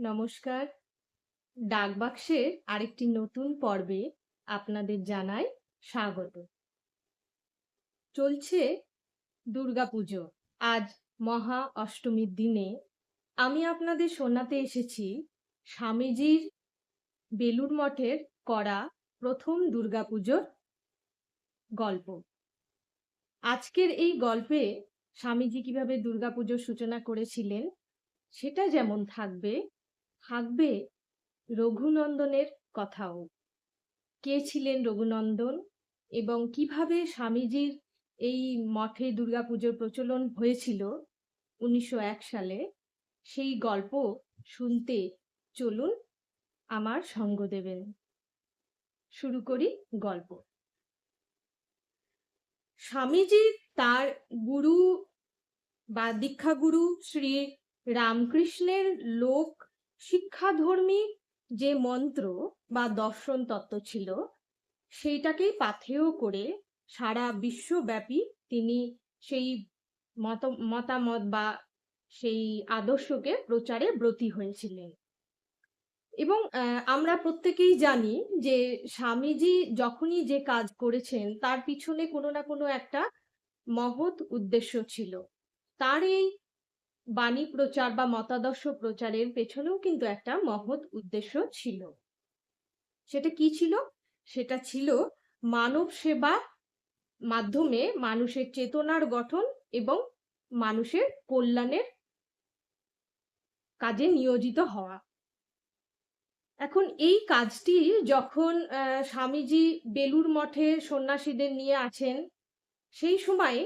নমস্কার। ডাকবাক্সের আরেকটি নতুন পর্বে আপনাদের জানাই স্বাগত। চলছে দুর্গাপুজো। আজ মহা অষ্টমীর দিনে আমি আপনাদের শোনাতে এসেছি স্বামীজির বেলুর মঠের করা প্রথম দুর্গাপুজোর গল্প। আজকের এই গল্পে স্বামীজি কীভাবে দুর্গাপুজোর সূচনা করেছিলেন, সেটা যেমন থাকবে থাকবে রঘুনন্দনের কথাও। কে ছিলেন রঘুনন্দন এবং কীভাবে স্বামীজির এই মঠে দুর্গাপুজোর প্রচলন হয়েছিল উনিশশো এক সালে, সেই গল্প শুনতে চলুন আমার সঙ্গ দেবেন। শুরু করি গল্প। স্বামীজি তার গুরু বা দীক্ষাগুরু শ্রী রামকৃষ্ণের লোক শিক্ষাধর্মী যে মন্ত্র বা দর্শন তত্ত্ব ছিল সেইটাকেই পাথেয় করে সারা বিশ্বব্যাপী তিনি সেই মত, মতামত বা সেই আদর্শকে প্রচারে ব্রতী হয়েছিলেন। এবং আমরা প্রত্যেকেই জানি যে স্বামীজি যখনই যে কাজ করেছেন, তার পিছনে কোনো না কোনো একটা মহৎ উদ্দেশ্য ছিল। তার এই বাণী প্রচার বা মতাদর্শ প্রচারের পেছনেও কিন্তু একটা মহৎ উদ্দেশ্য ছিল। সেটা কি ছিল? সেটা ছিল মানব সেবা মাধ্যমে মানুষের চেতনার গঠন এবং মানুষের কল্যাণের কাজে নিয়োজিত হওয়া। এখন এই কাজটি যখন স্বামীজি বেলুর মঠে সন্ন্যাসীদের নিয়ে আছেন, সেই সময়ে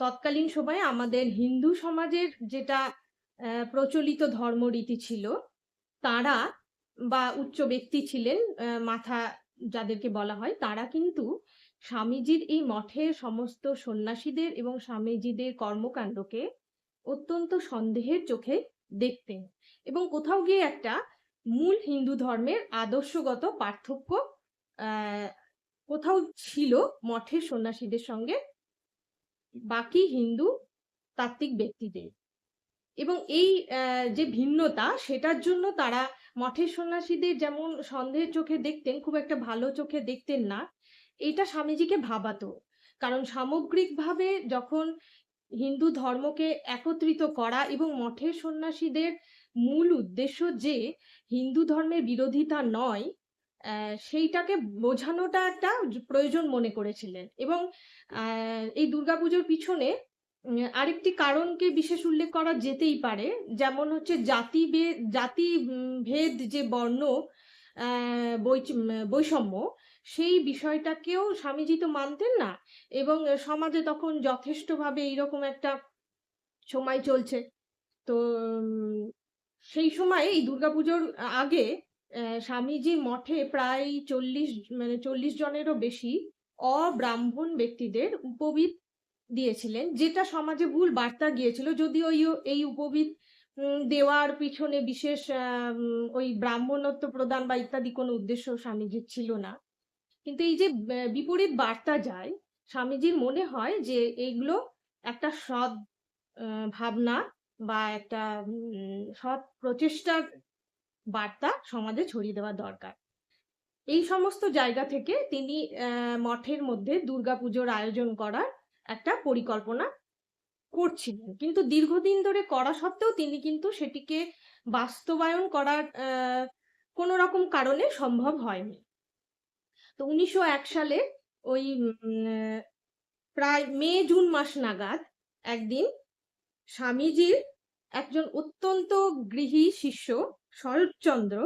তৎকালীন সময়ে আমাদের হিন্দু সমাজের যেটা প্রচলিত ধর্মরীতি ছিল, তারা বা উচ্চ ব্যক্তি ছিলেন মাথা যাদেরকে বলা হয়, তারা কিন্তু স্বামীজির এই মঠের সমস্ত সন্ন্যাসীদের এবং স্বামীজিদের কর্মকাণ্ডকে অত্যন্ত সন্দেহের চোখে দেখতেন এবং কোথাও গিয়ে একটা মূল হিন্দু ধর্মের আদর্শগত পার্থক্য কোথাও ছিল মঠের সন্ন্যাসীদের সঙ্গে বাকি হিন্দু তাত্ত্বিক ব্যক্তিদের। এবং এই যে ভিন্নতা সেটার জন্য তারা মঠের সন্ন্যাসীদের যেমন সন্দেহের চোখে দেখতেন, খুব একটা ভালো চোখে দেখতেন না, এটা স্বামীজিকে ভাবাতো। কারণ সামগ্রিকভাবে যখন হিন্দু ধর্মকে একত্রিত করা এবং মঠের সন্ন্যাসীদের মূল উদ্দেশ্য যে হিন্দু ধর্মের বিরোধিতা নয় সেইটাকে বোঝানোটা একটা প্রয়োজন মনে করেছিলেন। এবং এই দুর্গাপুজোর পিছনে আরেকটি কারণকে বিশেষ উল্লেখ করা যেতেই পারে। যেমন হচ্ছে জাতি জাতি ভেদ যে বর্ণ বৈষম্য, সেই বিষয়টাকেও স্বামীজি তো মানতেন না। এবং সমাজে তখন যথেষ্টভাবে এইরকম একটা সময় চলছে। তো সেই সময় এই দুর্গাপুজোর আগে স্বামীজি মঠে প্রায় চল্লিশ মানে চল্লিশ জনেরও বেশি অব্রাহ্মণ ব্যক্তিদের উপবিদ দিয়েছিলেন, যেটা সমাজে ভুল বার্তা গিয়েছিল। যদিও এই উপবিদ দেওয়ার পিছনে বিশেষ ওই ব্রাহ্মণত্ব প্রদান বা ইত্যাদি কোনো উদ্দেশ্য স্বামীজির ছিল না। কিন্তু এই যে বিপরীত বার্তা যায়, স্বামীজির মনে হয় যে এইগুলো একটা সৎ ভাবনা বা একটা সৎ প্রচেষ্টার বার্তা সমাজে ছড়িয়ে দেওয়া দরকার। এই সমস্ত জায়গা থেকে তিনি মঠের মধ্যে দুর্গাপুজোর আয়োজন করার একটা পরিকল্পনা করছিলেন। কিন্তু দীর্ঘদিন ধরে করা সত্ত্বেও তিনি কিন্তু সেটিকে বাস্তবায়ন করার কোনো রকম কারণে সম্ভব হয়নি। তো উনিশশো এক সালে ওই প্রায় মে, জুন মাস নাগাদ একদিন স্বামীজির একজন অত্যন্ত গৃহী শিষ্য শরৎচন্দ্র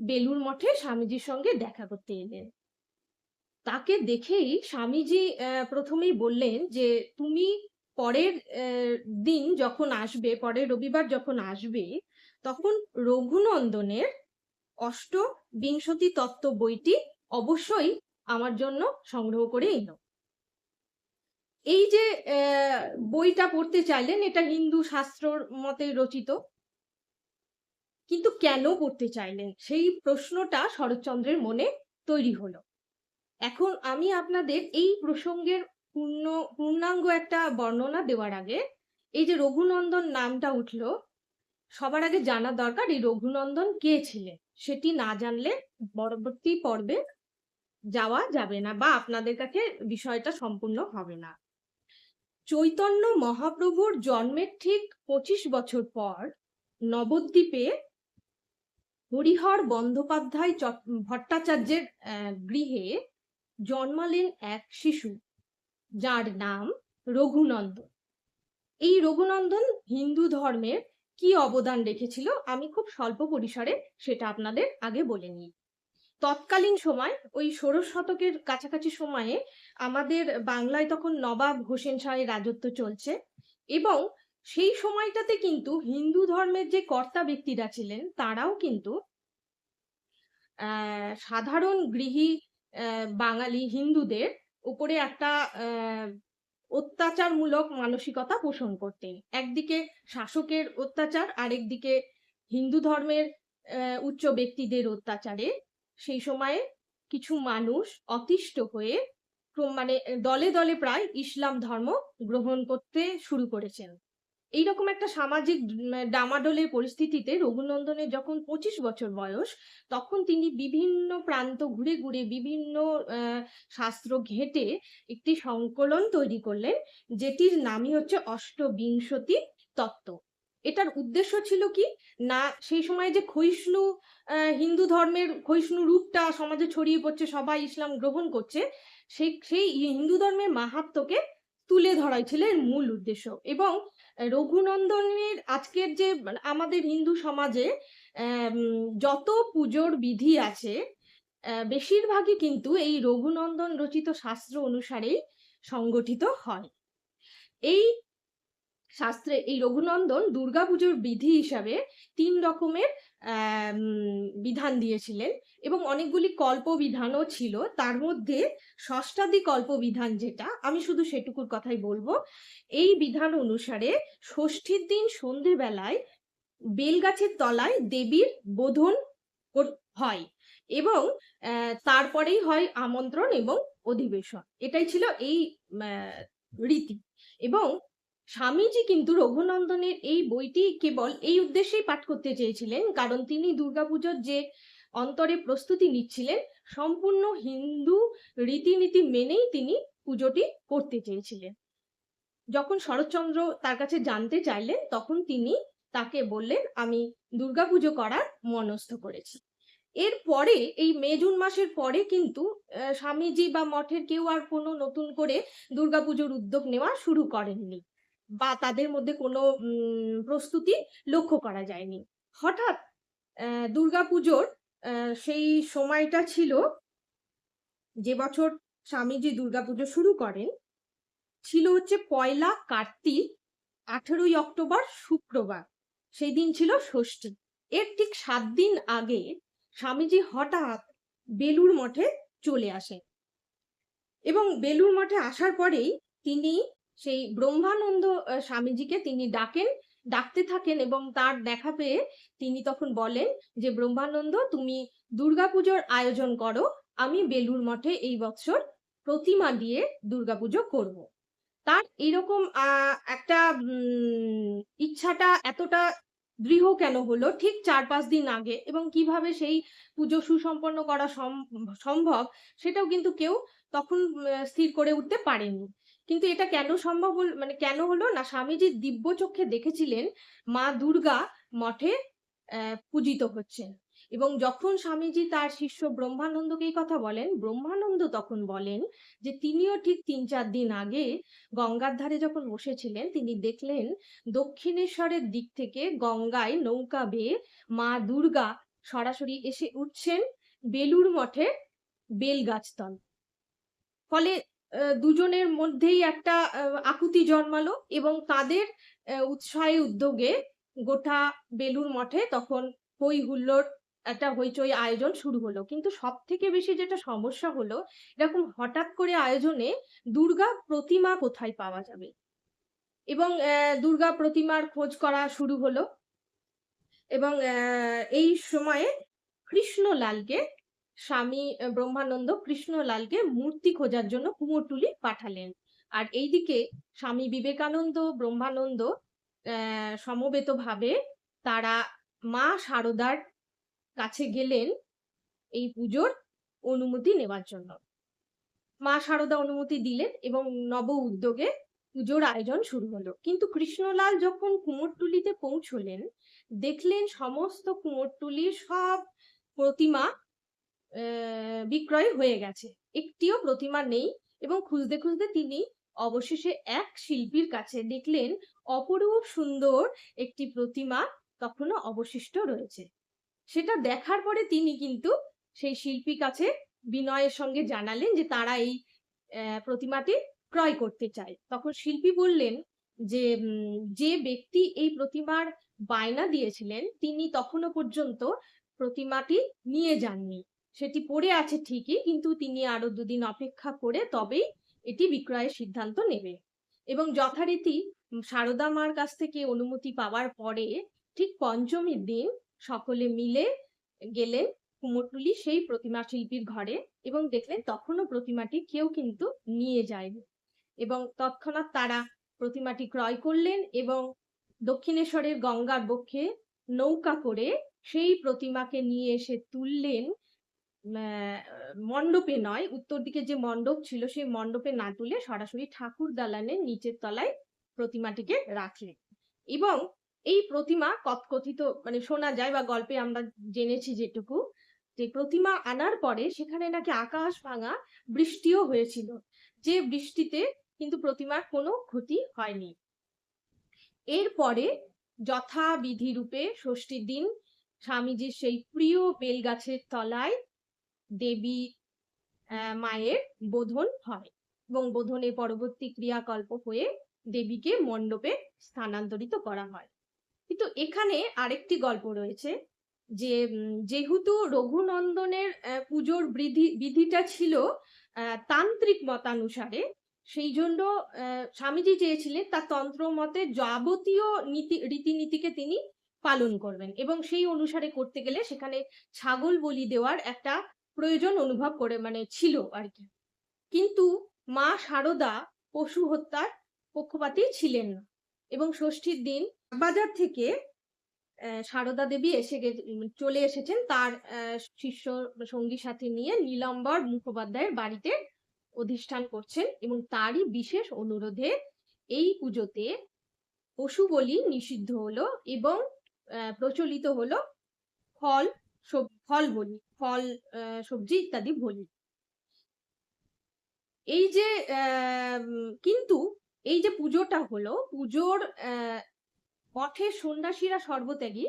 বেলুর মঠে স্বামীজির সঙ্গে দেখা করতে এলেন। তাকে দেখেই স্বামীজি প্রথমেই বললেন যে, তুমি পরের দিন যখন আসবে, পরের রবিবার যখন আসবে, তখন রঘুনন্দনের অষ্ট বিংশতি তত্ত্ব বইটি অবশ্যই আমার জন্য সংগ্রহ করে এনো। এই যে বইটা পড়তে চাইলেন, এটা হিন্দু শাস্ত্রর মতে রচিত। কিন্তু কেন পড়তে চাইলেন? সেই প্রশ্নটা শরৎচন্দ্রের মনে তৈরি হলো। এখন আমি আপনাদের এই প্রসঙ্গের পূর্ণ, পূর্ণাঙ্গ একটা বর্ণনা দেওয়ার আগে, এই যে রঘুনন্দন নামটা উঠল, সবার আগে জানা দরকার এই রঘুনন্দন কে ছিলেন? সেটি না জানলে পরবর্তী পর্বে যাওয়া যাবে না বা আপনাদের কাছে বিষয়টা সম্পূর্ণ হবে না। চৈতন্য মহাপ্রভুর জন্মের ঠিক পঁচিশ বছর পর নবদ্বীপে হরিহর বন্দ্যোপাধ্যায় ভট্টাচার্যের গৃহে জন্মালেন এক শিশু, যার নাম রঘুনন্দন। এই রঘুনন্দন হিন্দু ধর্মের কি অবদান রেখেছিল? আমি খুব স্বল্প পরিসরে সেটা আপনাদের আগে বলে নিই। তৎকালীন সময়, ওই ষোড়শ শতকের কাছাকাছি সময়ে আমাদের বাংলায় তখন নবাব হোসেন শাহের রাজত্ব চলছে এবং সেই সময়টাতে কিন্তু হিন্দু ধর্মের যে কর্তা ব্যক্তিরা ছিলেন, তারাও কিন্তু সাধারণ গৃহী বাঙালি হিন্দুদের উপরে একটা অত্যাচারমূলক মানসিকতা পোষণ করতেন। একদিকে শাসকের অত্যাচার, আরেকদিকে হিন্দু ধর্মের উচ্চ ব্যক্তিদের অত্যাচারে। সেই সময়ে কিছু মানুষ অতিষ্ঠ হয়ে মানে দলে দলে প্রায় ইসলাম ধর্ম গ্রহণ করতে শুরু করেছেন। এইরকম একটা সামাজিক ডামাডোলের পরিস্থিতিতে রঘুনন্দনের যখন পঁচিশ বছর বয়স, তখন তিনি বিভিন্ন প্রান্ত ঘুরে ঘুরে বিভিন্ন শাস্ত্র ঘেঁটে একটি সংকলন তৈরি করলেন, যেটির নামই হচ্ছে অষ্টবিংশতি তত্ত্ব। এটার উদ্দেশ্য ছিল কি? না, সেই সময় যে ক্ষয়িষ্ণু হিন্দু ধর্মের ক্ষয়িষ্ণু রূপটা সমাজে ছড়িয়ে পড়ছে, সবাই ইসলাম গ্রহণ করছে, সেই সেই হিন্দু ধর্মের মাহাত্ম্যকে তুলে ধরাই ছিল এর মূল উদ্দেশ্য। এবং রঘুনন্দনের আজকের যে মানে আমাদের হিন্দু সমাজে যত পুজোর বিধি আছে বেশিরভাগই কিন্তু এই রঘুনন্দন রচিত শাস্ত্র অনুসারেই সংগঠিত হয়। এই শাস্ত্রে, এই রঘুনন্দন দুর্গাপুজোর বিধি হিসাবে তিন রকমের বিধান দিয়েছিলেন। এবং অনেকগুলি কল্পবিধানও ছিল। তার মধ্যে ষষ্ঠাদি কল্পবিধান যেটা, আমি শুধু সেটুকুর কথাই বলব। এই বিধান অনুসারে ষষ্ঠীর দিন সন্ধেবেলায় বেলগাছের তলায় দেবীর বোধন হয় এবং তারপরেই হয় আমন্ত্রণ এবং অধিবেশন। এটাই ছিল এই রীতি। এবং স্বামীজি কিন্তু রঘুনন্দনের এই বইটি কেবল এই উদ্দেশ্যেই পাঠ করতে চেয়েছিলেন, কারণ তিনি দুর্গাপুজোর যে অন্তরে প্রস্তুতি নিচ্ছিলেন। সম্পূর্ণ হিন্দু রীতিনীতি মেনেই তিনি পুজোটি করতে চেয়েছিলেন। যখন শরৎচন্দ্র তার কাছে জানতে চাইলেন, তখন তিনি তাকে বললেন, আমি দুর্গাপুজো করার মনস্থ করেছি। এরপরে এই মে, জুন মাসের পরে কিন্তু স্বামীজি বা মঠের কেউ আর কোনো নতুন করে দুর্গাপুজোর উদ্যোগ নেওয়া শুরু করেননি বা তাদের মধ্যে কোনো প্রস্তুতি লক্ষ্য করা যায়নি। হঠাৎ দুর্গাপুজোর সেই সময়টা ছিল যে বছর স্বামীজি দুর্গাপুজো শুরু করেন, ছিল হচ্ছে পয়লা কার্তিক, আঠেরোই অক্টোবর শুক্রবার। সেই দিন ছিল ষষ্ঠী। এর ঠিক সাত দিন আগে স্বামীজি হঠাৎ বেলুর মঠে চলে আসেন। এবং বেলুর মঠে আসার পরেই তিনি সেই ব্রহ্মানন্দ স্বামীজিকে তিনি ডাকেন ডাকতে থাকেন এবং তার দেখা পেয়ে তিনি তখন বলেন যে, ব্রহ্মানন্দ, তুমি দুর্গাপুজোর আয়োজন করো। আমি বেলুর মঠে এই বছর প্রতিমা দিয়ে দুর্গাপুজো করব। তার এরকম একটা ইচ্ছাটা এতটা দৃঢ় কেন হলো ঠিক চার পাঁচ দিন আগে এবং কীভাবে সেই পুজো সুসম্পন্ন করা সম- সম্ভব সেটাও কিন্তু কেউ তখন স্থির করে উঠতে পারেনি। কিন্তু এটা কেন সম্ভব হল মানে কেন হলো না স্বামীজি দিব্য চক্ষে দেখেছিলেন মা দুর্গা মঠে পূজিত হচ্ছেন। এবং যখন স্বামীজি তার শিষ্য ব্রহ্মানন্দকে এই কথা বলেন, ব্রহ্মানন্দ তখন বলেন যে তিনিও ঠিক তিন চার দিন আগে গঙ্গার ধারে যখন বসেছিলেন, তিনি দেখলেন দক্ষিণেশ্বরের দিক থেকে গঙ্গায় নৌকা বেয়ে মা দুর্গা সরাসরি এসে উঠছেন বেলুর মঠে বেলগাছতল ফলে দুজনের মধ্যেই একটা আকুতি জন্মালো এবং তাদের উৎসাহে উদ্যোগে গোটা বেলুর মঠে তখন হই হুল্লোড় একটা হইচই আয়োজন শুরু হলো। কিন্তু সব থেকে বেশি যেটা সমস্যা হলো, এরকম হঠাৎ করে আয়োজনে দুর্গা প্রতিমা কোথায় পাওয়া যাবে? এবং দুর্গা প্রতিমার খোঁজ করা শুরু হলো এবং এই সময়ে কৃষ্ণলালকে স্বামী ব্রহ্মানন্দ কৃষ্ণলালকে মূর্তি খোঁজার জন্য কুমোরটুলি পাঠালেন। আর এইদিকে স্বামী বিবেকানন্দ, ব্রহ্মানন্দ সমবেতভাবে তারা মা শারদার কাছে গেলেন এই পুজোর অনুমতি নেওয়ার জন্য। মা শারদা অনুমতি দিলেন এবং নব উদ্যোগে পুজোর আয়োজন শুরু হলো। কিন্তু কৃষ্ণলাল যখন কুমোরটুলিতে পৌঁছলেন, দেখলেন সমস্ত কুমোরটুলির সব প্রতিমা বিক্রয় হয়ে গেছে। একটিও প্রতিমা নেই এবং খুঁজতে খুঁজতে তিনি অবশেষে এক শিল্পীর কাছে দেখলেন অপরূপ সুন্দর একটি প্রতিমা তখনও অবশিষ্ট রয়েছে। সেটা দেখার পরে তিনি কিন্তু সেই শিল্পীর কাছে বিনয়ের সঙ্গে জানালেন যে তারা এই প্রতিমাটি ক্রয় করতে চায়। তখন শিল্পী বললেন যে যে ব্যক্তি এই প্রতিমার বায়না দিয়েছিলেন, তিনি তখনও পর্যন্ত প্রতিমাটি নিয়ে যাননি। সেটি পড়ে আছে ঠিকই, কিন্তু তিনি আরও দুদিন অপেক্ষা করে তবেই এটি বিক্রয়ের সিদ্ধান্ত নেবে। এবং যথারীতি সারদা মার কাছ থেকে অনুমতি পাওয়ার পরে ঠিক পঞ্চমীর দিন সকলে মিলে গেলেন কুমোরটুলি সেই প্রতিমা শিল্পীর ঘরে এবং দেখলেন তখনও প্রতিমাটি কেউ কিন্তু নিয়ে যায়নি। এবং তৎক্ষণাৎ তারা প্রতিমাটি ক্রয় করলেন এবং দক্ষিণেশ্বরের গঙ্গার বক্ষে নৌকা করে সেই প্রতিমাকে নিয়ে এসে তুললেন মণ্ডপে নয়, উত্তর দিকে যে মণ্ডপ ছিল সেই মণ্ডপে না তুলে সরাসরি ঠাকুর দালানের নিচের তলায় প্রতিমাটিকে রাখলেন। এবং এই প্রতিমা কথকথিত মানে শোনা যায় বা গল্পে আমরা জেনেছি যেটুকু, যে প্রতিমা আনার পরে সেখানে নাকি আকাশ ভাঙা বৃষ্টিও হয়েছিল। যে বৃষ্টিতে কিন্তু প্রতিমার কোনো ক্ষতি হয়নি। এরপরে যথাবিধি রূপে ষষ্ঠীর দিন স্বামীজির সেই প্রিয় বেলগাছের তলায় দেবী মায়ের বোধন হয় এবং বোধনের পরবর্তী ক্রিয়াকল্প হয়ে দেবীকে মণ্ডপে স্থানান্তরিত করা হয়। কিন্তু এখানে আরেকটি গল্প রয়েছে যে যেহেতু রঘুনন্দনের পুজোর বিধি, বিধিটা ছিল তান্ত্রিক মতানুসারে, সেই জন্য স্বামীজি চেয়েছিলেন তার তন্ত্র মতে যাবতীয় নীতি, রীতিনীতিকে তিনি পালন করবেন এবং সেই অনুসারে করতে গেলে সেখানে ছাগল বলি দেওয়ার একটা প্রয়োজন অনুভব করে মানে ছিল আর কি কিন্তু মা শারদা পশু হত্যার পক্ষপাতী ছিলেন না এবং ষষ্ঠীর দিন বাজার থেকে সারদা দেবী এসে চলে এসেছেন তার শিষ্য সঙ্গী সাথে নিয়ে নীলাম্বর মুখোপাধ্যায়ের বাড়িতে অধিষ্ঠান করছেন এবং তারই বিশেষ অনুরোধে এই পুজোতে পশু বলি নিষিদ্ধ হলো এবং প্রচলিত হলো ফল সব- ফল বলি, ফল সবজি ইত্যাদি বলি। এই যে কিন্তু এই যে পুজোটা হলো, পুজোর মঠের সন্ন্যাসীরা সর্বত্যাগী,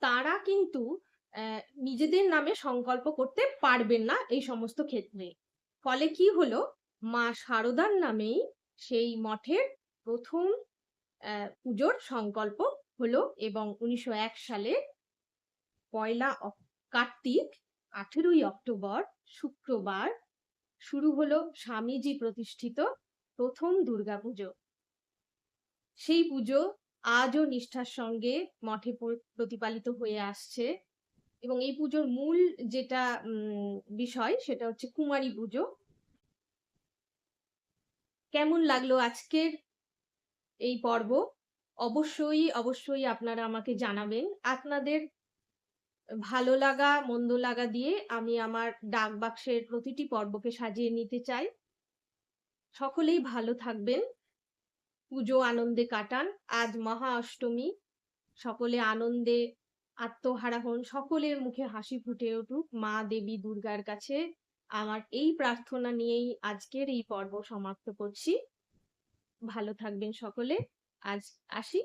তারা কিন্তু নিজেদের নামে সংকল্প করতে পারবেন না এই সমস্ত ক্ষেত্রে। ফলে কি হলো? মা শারদার নামেই সেই মঠের প্রথম পুজোর সংকল্প হলো এবং উনিশশো এক সালে পয়লা অক- কার্তিক, আঠেরোই অক্টোবর, শুক্রবার। শুরু হলো স্বামীজি প্রতিষ্ঠিত প্রথম দুর্গাপুজো। সেই পুজো আজও নিষ্ঠার সঙ্গে মঠে প্রতিপালিত হয়ে আসছে এবং এই পুজোর মূল যেটা বিষয় সেটা হচ্ছে কুমারী পুজো। কেমন লাগল আজকের এই পর্ব? অবশ্যই অবশ্যই আপনারা আমাকে জানাবেন। আপনাদের ভালো লাগা, মন্দ লাগা দিয়ে আমি আমার ডাক বাক্সের প্রতিটি পর্বকে সাজিয়ে নিতে চাই। সকলেই ভালো থাকবেন। পুজো আনন্দে কাটান। আজ মহা অষ্টমী। সকলে আনন্দে আত্মহারা হন। সকলের মুখে হাসি ফুটে উঠুক। মা দেবী দুর্গার কাছে আমার এই প্রার্থনা নিয়েই আজকের এই পর্ব সমাপ্ত করছি। ভালো থাকবেন সকলে। আজ আসি।